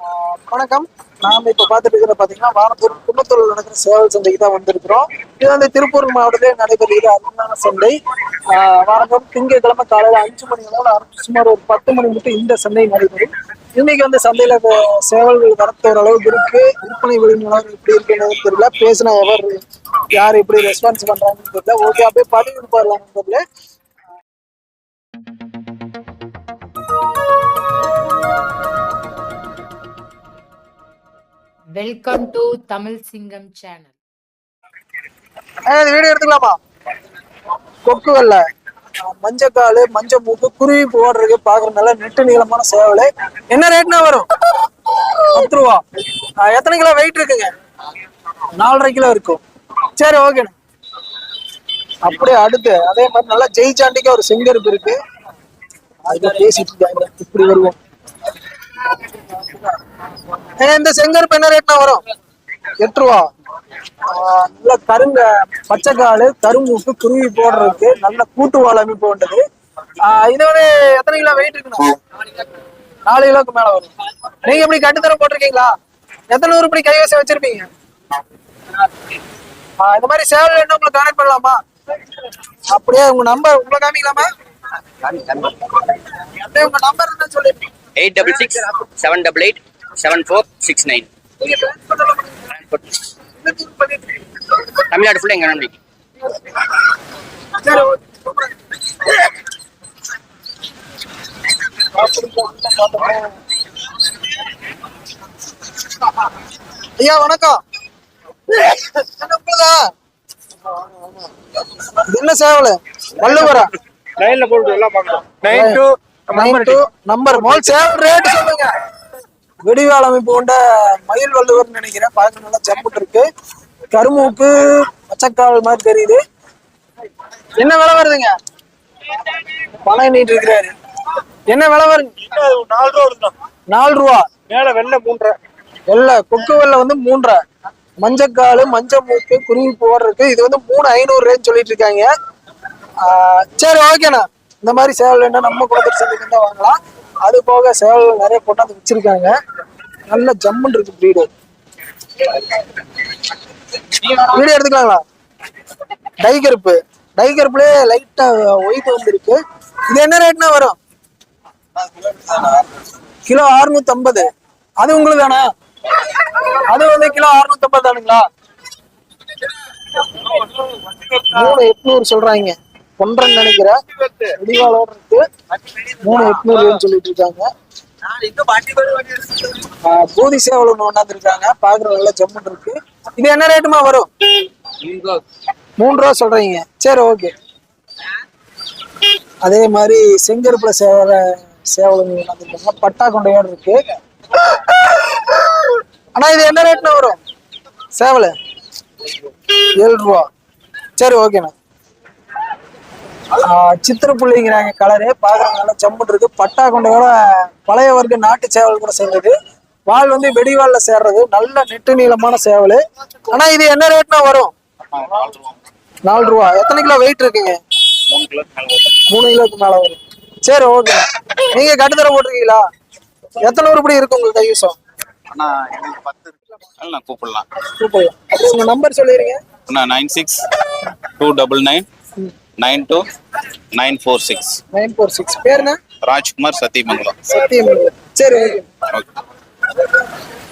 ஆஹ் வணக்கம். நாம இப்ப பாத்துட்டு இருக்கிற பாத்தீங்கன்னா வானத்தூர் குன்னத்தூர் நடக்கிற சேவல் சந்தைக்கு தான் வந்திருக்கிறோம். இது வந்து திருப்பூர் மாவட்டத்திலே நடைபெறுகிற அருமையான சந்தை. ஆஹ் வணக்கம். திங்கட்கிழமை காலையில அஞ்சு மணி அளவில் சுமார் ஒரு பத்து மணி மட்டும் இந்த சந்தை நடைபெறும். இன்னைக்கு வந்து சந்தையில சேவல்கள் வரத்து ஒரு அளவுக்கு இருக்கு. விற்பனை விலை எப்படி இருக்குன்னு தெரியல. பேசின எவர் யார் எப்படி ரெஸ்பான்ஸ் பண்றாங்கன்னு தெரியல. ஓகே அப்படியே பதிவு போடலாம் தெரியல வெல்கம் டு தமிழ் சிங்கம் சேனல் ஏய், வீடியோ எடுத்துக்கலாமா? கொக்கு வெள்ளை மஞ்சக்கால் மஞ்ச மூக்கு குருவி போடுறதுக்கு பாக்குற நல்ல நெட்டு நீளமான சேவல். என்ன ரேட்னா வரும்? பத்து ரூபா. எத்தனை கிலோ வெயிட் இருக்குங்க? நாலரை கிலோ இருக்கும். சரி ஓகேண்ணா அப்படியே அடுத்து அதே மாதிரி நல்லா ஜெயிச்சாண்டிக்கு ஒரு செங்கருப்பு இருக்கு. அதுக்கு பேசிட்டு இருக்காங்க. இப்படி வருவோம். இந்த செங்கருப்பு என்ன ரேட்னா வரும்? எட்டு ரூபா. நல்ல கருங்க பச்சைக்காலு கருமூக்கு குருவி போடுறதுக்கு நல்ல கூட்டு வாழை அமைப்பு கொண்டது ஆஹ் இது வந்து எத்தனை கிலோ வெயிட் இருக்குண்ணா? நாலு கிலோக்கு மேல வரும். நீங்க இப்படி கட்டுத்தரம் போட்டிருக்கீங்களா? எத்தனை உருப்படி கைவசம் வச்சிருப்பீங்க? இந்த மாதிரி சேவல் வேணும் உங்களுக்கு கனெக்ட் பண்ணலாமா? அப்படியே உங்க நம்பர் உங்களை காமிக்கலாமா? அப்படியே உங்க நம்பர் இருந்தா சொல்லிருப்பீங்க eight double six seven double eight seven four six nine? Tamil Nadu ஃபுல்லாக எங்கள் நம்பி சரி, ஓகே. ஐயா வணக்கம். என்ன சேவல்? வள்ளுவரா? லைன்ல போட்டு எல்லாம் பார்க்கலாம். Nine two nine two number mole சேவல் ரேட் சொல்லுங்க. வெடிவாள் அமைப்பு கொண்ட மயில் வள்ளுவர் நினைக்கிறேன். பார்க்க நல்லா ஜம்புட்டு இருக்கு. கருமூக்கு பச்சைக்கால் மாதிரி தெரியுது. என்ன விலை வருதுங்க? பணம் நீட்டு இருக்கிறாரு. என்ன விலை வருங்க நாலு ரூபா. வருதுண்ணா நாலு ரூபா மேல வெள்ளை மூன்றரை. வெள்ளை கொக்கு வெள்ளை வந்து மூன்றரை. மஞ்சக்கால் மஞ்ச மூக்கு குருவி போடுறதுக்கு இது வந்து மூணு ஐநூறு ரேஞ்ச் சொல்லிட்டு இருக்காங்க. சரி ஓகேண்ணா. இந்த மாதிரி சேவல் வேண்டாம் நம்ம குளத்தூர் சந்தைக்கு தான் வாங்கலாம். அது போக சேவல் நிறைய கொண்டாந்து வச்சிருக்காங்க. நல்ல ஜம்முன்னு இருக்கு வீடு வீடியோ எடுத்துக்கலாங்களா? டை கருப்பு. டை கருப்புலயே லைட்டா ஒயிட் வந்துருக்கு. இது என்ன ரேட்னா வரும்? கிலோ 650 அது உங்களுக்கு தானா அது வந்து கிலோ 650 தானுங்களா? மூணு எட்நூறு சொல்றாங்க. ஒன்றரை நினைக்கிறேன் இடிவாளோட இருக்கு. மூணு எட்நூறுன்னு சொல்லிட்டு இருக்காங்க பூதி சேவல் ஒன்று கொண்டாந்துருக்காங்க. பாக்குற நல்ல ஜம்முன் இருக்கு. இது என்ன ரேட்டுமா வரும்? மூணு ரூபா சொல்றீங்க. சரி ஓகே. அதே மாதிரி செங்கருப்புல சேவல சேவல் ஒண்ணு கொண்டாந்துருக்காங்க. பட்டா கொண்டையோட இருக்கு. ஆனா இது என்ன ரேட்னா வரும்? சேவல? ஏழு ரூபா சரி ஓகேண்ணா. சித்திர புள்ளிங்கிறாங்க கலரு பார்க்குற நல்லா ஜம்முன்னு இருக்கு. பட்டா கொண்டையோட பழைய வர்க்க நாட்டு சேவல் கூட சேர்ந்தது. வால் வந்து வெடிவால்ல சேர்றது. நல்ல நெட்டு நீளமான சேவல். ஆனா இது என்ன ரேட்னா வரும்? நாலு ரூபா. எத்தனை கிலோ வெயிட் இருக்குங்க? மூணு கிலோக்கு மேல வரும். சரி ஓகே நீங்க கட்டுத்தர போட்டிருக்கீங்களா? எத்தனை உருப்படி இருக்கு உங்களுக்கு நான் கூப்பிடலாம். அப்படியே உங்க நம்பர் சொல்லிடுங்க அண்ணா nine six two double nine nine two nine four six. Nine four six. பேருண்ணா Rajkumar Sathyamangalam. சத்தியம் சரி ஓகே.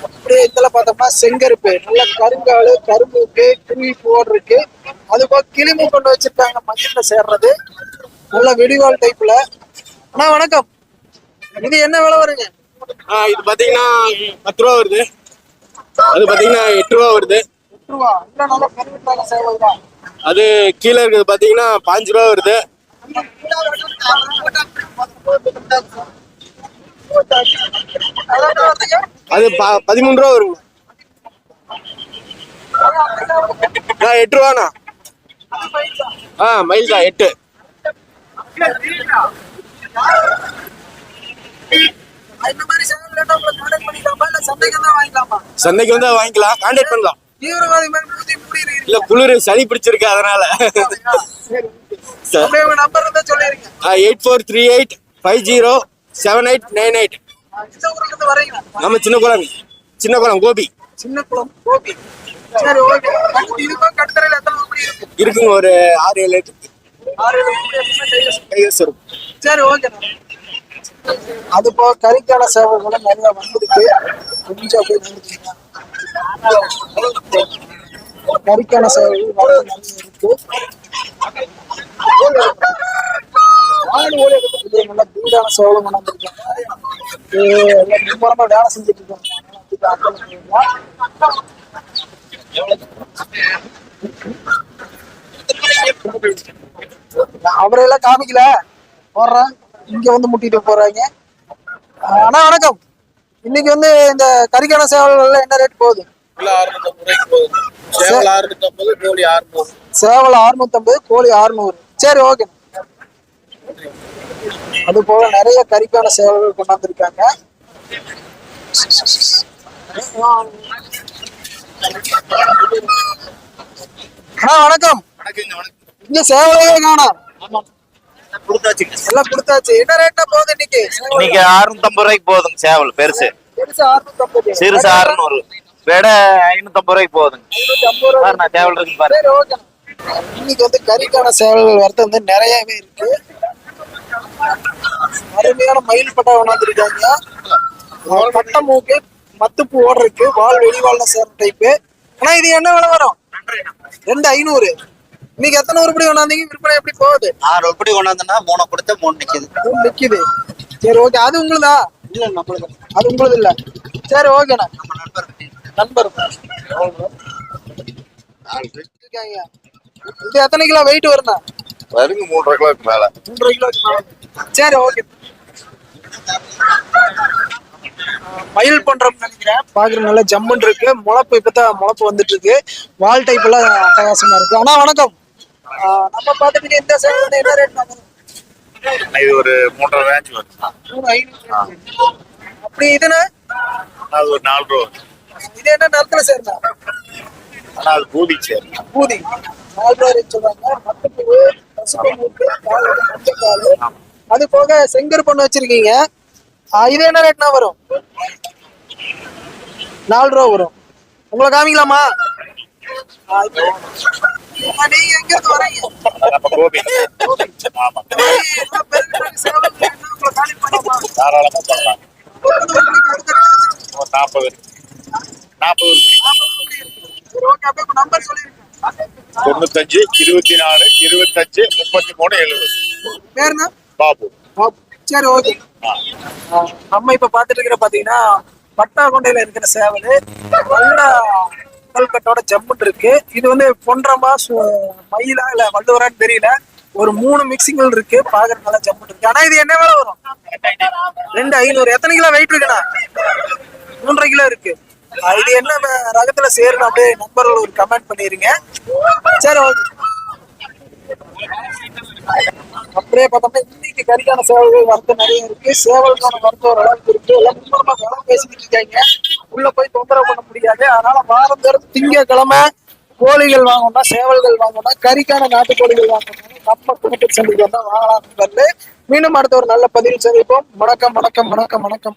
அப்படியே இதுல பார்த்தோம்னா செங்கருப்பு. நல்ல கருங்காலு கரும்பூக்கு குருவி போடு இருக்கு அது போக கிளிமூ கொண்டு வச்சிருக்காங்க மஞ்சள்ல சேர்றது. நல்ல வெடிவால் டைப்ல அண்ணா வணக்கம். இது என்ன விலை வருங்க இது பாத்தீங்கன்னா பத்து ரூபா வருது. அது பாத்தீங்கன்னா எட்டு ரூபா வருது. அது கீழே இருக்கிறது பாத்தீங்கன்னா பாஞ்சு ரூபா வருது. அது ப- பதிமூணு ரூபா வருங்க. எட்டு ரூபாண்ணா. ஆ மைல் தான் எட்டு சந்தைக்கு வந்து வாங்கிக்கலாம்? கான்டாக்ட் பண்ணலாம். தீவிரவாதி இல்ல குளிர் சளி பிடிச்சிருக்கு அதனால. அப்படியே உங்க நம்பர் இருந்தா சொல்லிருங்க eight four three eight five zero seven eight nine eight நம்ம சின்ன குளம் சின்ன குளம் கோபி. சின்ன குளம் இருக்குங்க ஒரு ஆறு ஏழு எட்டு சரி ஓகே. அது போக கறிக்கான சேவைகளும் நிறைய வந்திருக்கு. கொஞ்சம் அப்படியே நிறுத்திக்கங்க. கறிக்கான சேவைகள் வரது நிறைய நல்லா பீடான எல்லாம் மும்மரமா வேலை செஞ்சுட்டு இருக்காங்க. அவரையெல்லாம் காமிக்கல. போடுறேன். இங்க வந்து முட்டிட்டு போறாங்க. அண்ணா வணக்கம். இன்னைக்கு வந்து இந்த கறிக்கான சேவல்கள்ல என்ன ரேட் போகுது? சேவல் ஆறுநூத்தம்பது கோழி ஆறுநூறு சேவல் 650 கோழி 600 சரி ஓகே அது போக நிறைய கறிக்கான சேவல்கள் கொண்டாந்துருக்காங்க. அண்ணா வணக்கம். இங்க சேவலையே காணோம். கொடுத்தாச்சுங்க எல்லாம் கொடுத்தாச்சு. என்ன ரேட்னா போகுது இன்னைக்கு? இன்னைக்கு அறுநூத்தம்பது ரூபாய்க்கு போகுதுங்க சேவல் பெருசு. பெருசு 650 சிறுசு அறுநூறு. விட ஐநூத்தம்பது ரூபாய்க்கு போகுதுங்க. 550 ரூபா பாரு நான் சேவல் இருக்கு பாரு சரி ஓகே. இன்னைக்கு வந்து கறிக்கான சேவல்கள் வரது வந்து நிறையவே இருக்கு. அருமையான மயில் பட்டா கொண்டாந்துருக்காங்க பட்டை மூக்கு மத்துப்பு ஓடுறதுக்கு வால் வெளிவால்ல சேர்ற டைப்பு ஆனா இது என்ன விலை வரும்? ரெண்டு ஐநூறு. இன்னைக்கு எத்தனை உருப்படி கொண்டாந்தீங்க? விற்பனை எப்படி போகுது? ஆறு உருப்படி கொண்டாந்தனா மூணு கொடுத்து மூணு நிக்குது. மூணு நிக்குது. சரி ஓகே அது உங்களுதா? இல்ல நம்மளுது அது உங்களுது இல்ல. சரி ஓகேண்ணா நண்பர் இருக்காங்க. இது எத்தனை கிலோ வெயிட் வருண்ணா வருங்க மூன்றரை கிலோக்கு மேல. மூன்றரை கிலோ சரி ஓகே மயில் பண்றோம்னு நினைக்கிறேன். பாக்குற நல்ல ஜம்முன் இருக்கு. முளப்பு இப்பதான் முளப்பு வந்துட்டு இருக்கு. வால் டைப் எல்லாம் அட்டகாசமா இருக்கு. அண்ணா வணக்கம். நம்ம பார்த்துட்டு இந்த சைடு வந்து என்ன ரேட் இது ஒரு மூன்றரை ரேஞ்ச் வரும் அப்படி இதுன்னு அது ஒரு நாலு ரூபா இது என்ன நிலத்துல சேர்ந்தா ஆனா அது பூதி சரி பூதி. நாலு ரூபா ரேட் சொல்றாங்க. மட்டப்பூ அது போக செங்கர் பண்ண வச்சிருக்கீங்க. இது என்ன ரேட்னா வரும்? நாலு ரூபா வரும். உங்களை காமிக்கலாமா? தாராளமா பண்ணலாம் நாற்பது நாற்பது. தொண்ணூத்தஞ்சு இருபத்தி நாலு இருபத்தஞ்சு முப்பத்தி மூணு எழுபது? பாபு சரி ஓகே நம்ம இப்ப பாத்துட்டு இருக்கிற பாத்தீங்கன்னா பட்டாக்கொண்டையில இருக்கிற சேவல் நல்ல கட்டோட ஜம்முன் இருக்கு. இது வந்து பொன்றமா சு- மயிலா இல்ல வள்ளுவரான்னு தெரியல. ஒரு மூணு மிக்சிங்கள் இருக்கு. பாக்குற நல்லா ஜம்முன் இருக்கு. ஆனா இது என்ன வேலை வரும்? ரெண்டு ஐநூறு. எத்தனை கிலோ வெயிட் இருக்குண்ணா? மூன்றரை கிலோ இருக்கு. இது என்ன ரகத்துல சேரணும் அப்படியே நண்பர்கள் ஒரு கமெண்ட் பண்ணிருங்க. சரி ஓகே. அப்படியே பார்த்தோம்னா இன்னைக்கு கறிக்கான சேவல்கள் வரத்து நிறைய இருக்கு. சேவலுக்கான வரத்து ஒரு அளவுக்கு இருக்கு. எல்லாம் முன்னமா விலை பேசிக்கிட்டு இருக்காங்க. உள்ள போய் தொந்தரவு பண்ண முடியாது. அதனால வாரம் தோறும் திங்கக்கிழமை கோழிகள் வாங்கணும்னா சேவல்கள் வாங்கணும்னா கறிக்கான நாட்டுக்கோழிகள் வாங்கணும்னா நம்ம குடும்ப சந்திக்கு வந்தா வாங்கலாம் மீண்டும் அடுத்த ஒரு நல்ல பதிவு சந்திப்போம். வணக்கம் வணக்கம் வணக்கம் வணக்கம்.